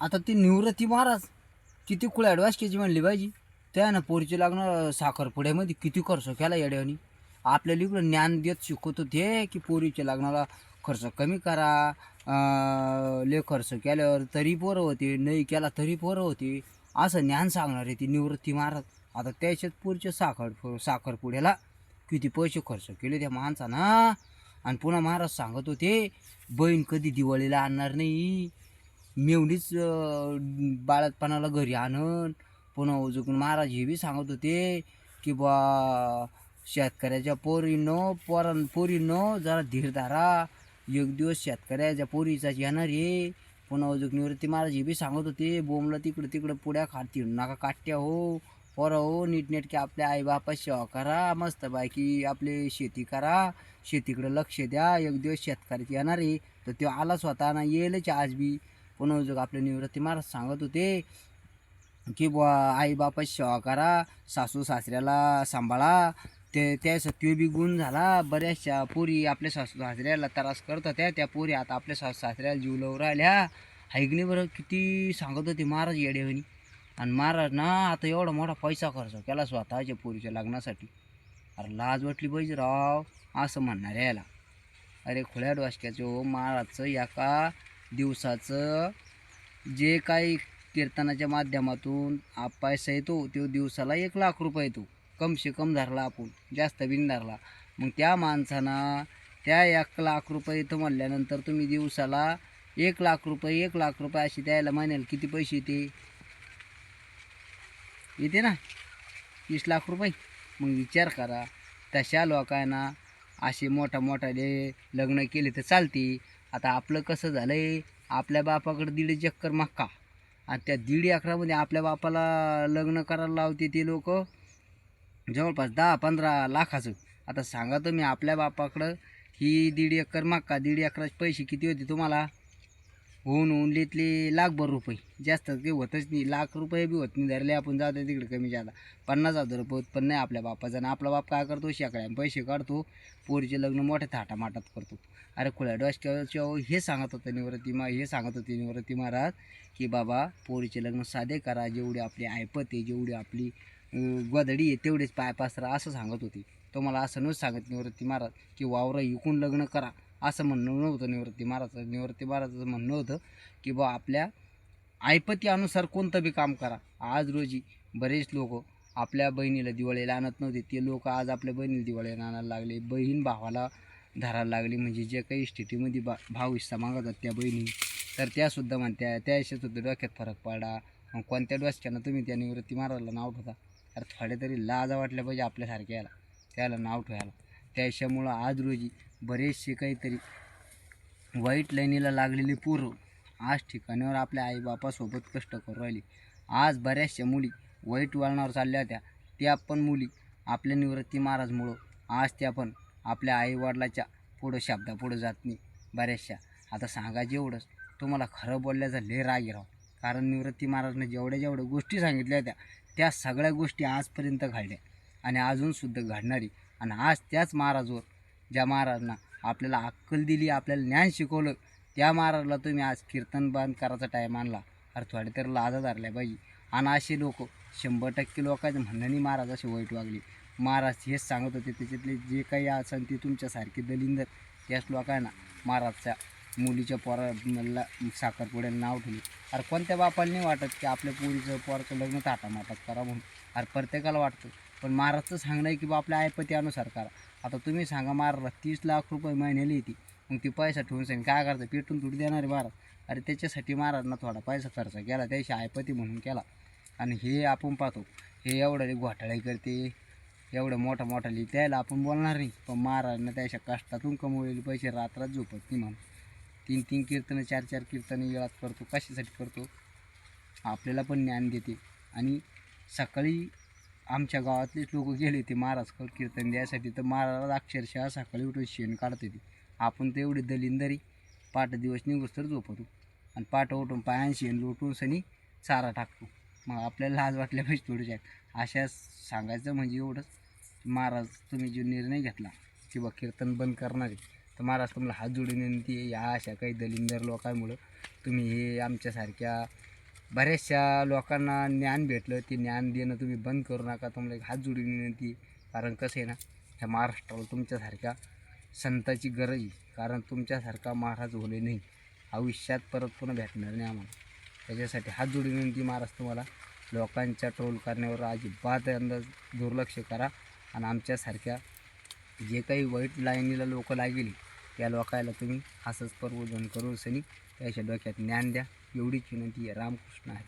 आता ती निवृत्ती महाराज किती कुळ ॲडव्हान्स केजी म्हणली पाहिजे. त्या ना पोरीचे लागणार साखरपुड्यामध्ये किती खर्च केला येड्याने आपल्याला इकडं ज्ञान देत शिकवत होते की पोरीच्या लग्नाला खर्च कमी करा. ले खर्च केल्यावर तरी पोरं होते नाही केला तरी पोरं होते. असं ज्ञान सांगणार आहे ती निवृत्ती महाराज. आता त्याच्यात पुढच्या साखर साखरपुड्याला किती पैसे खर्च केले त्या माणसानं. आणि पुन्हा महाराज सांगत होते बहीण कधी दिवाळीला आणणार नाही. मेवणीच अं, बाळातपणाला घरी आणन पुन्हा उजूकून महाराज हे बी सांगत होते की बा शेतकऱ्याच्या पोरीनं पोरां पोरीनं जरा धीर धारा. एक दिवस शेतकऱ्याच्या पोरीचाच येणार आहे पुन्हा उजूक निवृत्ती महाराज हे बी सांगत होते बोमला तिकडं तिकडं पुड्या खातील नका काट्या हो. पोरं हो नीटनेटके आपल्या आईबापा सेवा करा मस्त बायकी आपले शेती करा. शेतीकडं लक्ष द्या. एक दिवस शेतकऱ्याची येणार आहे तर तो आला स्वतः ना येईलच आज बी. पुन्हा आपले निवृत्ती महाराज सांगत होते की बुवा आई बापाची सेवा करा सासू सासऱ्याला सांभाळा. ते त्या तो बी गुण झाला. बऱ्याचशा पोरी आपल्या सासू सासऱ्याला त्रास करत होत्या. त्या पोरी आता आपल्या सासू सासऱ्याला जीव लावून राहिल्या. ऐकणे बरं? किती सांगत होते महाराज येडेवणी आणि महाराज ना आता एवढा मोठा पैसा खर्च केला स्वतःच्या पोरीच्या लग्नासाठी. अरे लाज वाटली पाहिजे राव असं म्हणणार यायला अरे खुल्या डोसक्याचं हो महाराजचं एका दिवसाचं जे काही कीर्तनाच्या माध्यमातून आप पैसा येतो तो दिवसाला एक लाख रुपये येतो. कमसे कम धरला आपण जास्त बिन धरला. मग त्या माणसानं त्या एक लाख रुपये इथं म्हणल्यानंतर तुम्ही दिवसाला एक लाख रुपये एक लाख रुपये अशी द्यायला महिन्याला किती पैसे येते? येते ना? वीस लाख रुपये. मग विचार करा तशा लोकांना असे मोठा मोठाले लग्न केले तर चालते. आता आपलं कसं झालं आहे आपल्या बापाकडं दीड चक्कर मक्का. आणि त्या दीड अकरामध्ये आपल्या बापाला लग्न करायला लावते ते लोक. जवळपास दहा पंधरा लाखाचं. आता सांगा तुम्ही आपल्या बापाकडं ही दीड एकर मक्का दीड एकराचे पैसे किती होते तुम्हाला? होऊन होऊन लिहितले लाखभर रुपये. जास्त काही होतच नाही. लाख रुपये बी होत नाही. धरले आपण जातो तिकडे कमी जादा. पन्नास हजार रुपये होत पण नाही आपल्या बापाचा. आणि आपला बाप काय करतो? शेकड्या पैसे काढतो. पोरीचे लग्न मोठ्या थाटामाटात करतो. अरे खुळ्या डोसक्याच्या हे सांगत होतं निवृत्ती मा हे सांगत होते निवृत्ती महाराज की बाबा पोरीचे लग्न साधे करा. जेवढी आपली ऐपत आहे जेवढी आपली अं, गोदडी आहे तेवढेच पाय पासरा असं सांगत होते. तो मला असं नच सांगत निवृत्ती महाराज की वावरं इकून लग्न करा. असं म्हणणं नव्हतं निवृत्ती महाराजाचं निवृत्ती महाराजाचं म्हणणं होतं की बा आपल्या ऐपतीनुसार कोणतं बी काम करा. आज रोजी बरेच लोक आपल्या बहिणीला दिवाळीला आणत नव्हते. ते लोक आज आपल्या बहिणीला दिवाळीला आणायला लागले. बहीण भावाला धरायला लागली. म्हणजे जे काही स्थितीमध्ये बा भाव हिस्सा मागवतात त्या बहिणी तर त्यासुद्धा म्हणत्या त्या डोक्यात फरक पडा. मग कोणत्या डोसक्यानं तुम्ही त्या निवृत्ती महाराजला नाव ठेवता? अरे थोडे तरी लाजा वाटल्या पाहिजे आपल्यासारख्या याला त्याला नाव ठेवायला. त्याच्यामुळं आज रोजी बरेचसे काहीतरी वाईट लाईनीला लागलेली पोरं आज ठिकाणावर आपल्या आईबापासोबत कष्ट करू राहिली. आज बऱ्याचशा मुली वाईट वळणावर चालल्या होत्या. त्या पण मुली आपल्या निवृत्ती महाराजमुळं आज त्या पण आपल्या आईवडिलाच्या पुढं शब्दापुढं जात नाही. बऱ्याचशा. आता सांगा एवढंच तुम्हाला खरं बोलल्याचा लय राग आहे राव. कारण निवृत्ती महाराजनं जेवढ्या जेवढ्या गोष्टी सांगितल्या होत्या त्या सगळ्या गोष्टी आजपर्यंत घडल्या आणि अजूनसुद्धा घडणारी आणि आज त्याच महाराजवर ज्या महाराजना आपल्याला अक्कल दिली आपल्याला ज्ञान शिकवलं त्या महाराजला तुम्ही आज कीर्तन बंद करायचा टाईम आणला. अरे थोडे तर लाजा धरल्या पाहिजे आणि असे लोक शंभर टक्के लोकांच्या म्हणणंनी महाराज असे वाईट वागले. महाराज हेच सांगत होते त्याच्यातले जे काही असेल ते तुमच्यासारखे दलिंदर. त्याच लोकांना महाराजच्या मुलीच्या पोराला साखरपुड्याला नाव ठेवले. अरे कोणत्या बापाला नाही वाटत की आपल्या पोरीचं पोराचं लग्न थाटामाटात करा म्हणून. अरे प्रत्येकाला वाटतं. पण महाराजचं सांगणं आहे की बा आपल्या ऐपतीनुसार करा. आता तुम्ही सांगा महाराज तीस लाख रुपये महिन्याला येते. मग ती पैसा ठेवून सांग काय करतं? पेटून थोडी देणार आहे महाराज. अरे त्याच्यासाठी महाराजनं थोडा पैसा खर्च केला त्याशी आयपती म्हणून केला. आणि हे आपण पाहतो हे एवढं घोटाळे करते एवढं मोठा मोठा लिहि त्याला आपण बोलणार नाही. पण महाराजनं त्याच्या कष्टातून कमवलेले पैसे रात्रात झोपत नाही म्हणून तीन तीन कीर्तनं चार चार कीर्तनं येळात करतो कशासाठी करतो? आपल्याला पण ज्ञान देते. आणि सकाळी आमच्या गावातलेच लोक गेले ते महाराज क- कीर्तन द्यायसाठी. तर महाराज अक्षरशः सकाळी उठून शेण काढते ते. आपण तर एवढी दलिंदरी पाठ दिवस निघूस तर झोपतो. आणि पाठ उठून पायान शेण लोटून सनी चारा टाकतो. मग आपल्याला लाज वाटल्या पाहिजे थोडीशा अशा सांगायचं म्हणजे एवढंच. महाराज तुम्ही जो निर्णय घेतला की बा कीर्तन बंद करणार आहे तर महाराज तुम्हाला हात जोडून विनंती या अशा काही दलिंदर लोकांमुळं तुम्ही हे आमच्यासारख्या बऱ्याचशा लोकांना ज्ञान भेटलं. ते ज्ञान देणं तुम्ही बंद करू नका. तुम्हाला एक हात जोडून विनंती कारण कसं आहे ना ह्या महाराष्ट्राला तुमच्यासारख्या संताची गरज आहे. कारण तुमच्यासारखा महाराज होले नाही. आयुष्यात परत पुन्हा भेटणार नाही आम्हाला. त्याच्यासाठी हात जोडून विनंती महाराज तुम्हाला. लोकांच्या ट्रोल करण्यावर अजिबात अंदाज दुर्लक्ष करा. आणि आमच्यासारख्या जे काही वाईट लाईनीला लोक लागेली त्या लोकायला तुम्ही असंच प्रबोधन करून सनी त्याच्या डोक्यात ज्ञान द्या. एवढीच विनंती आहे. रामकृष्ण आहे.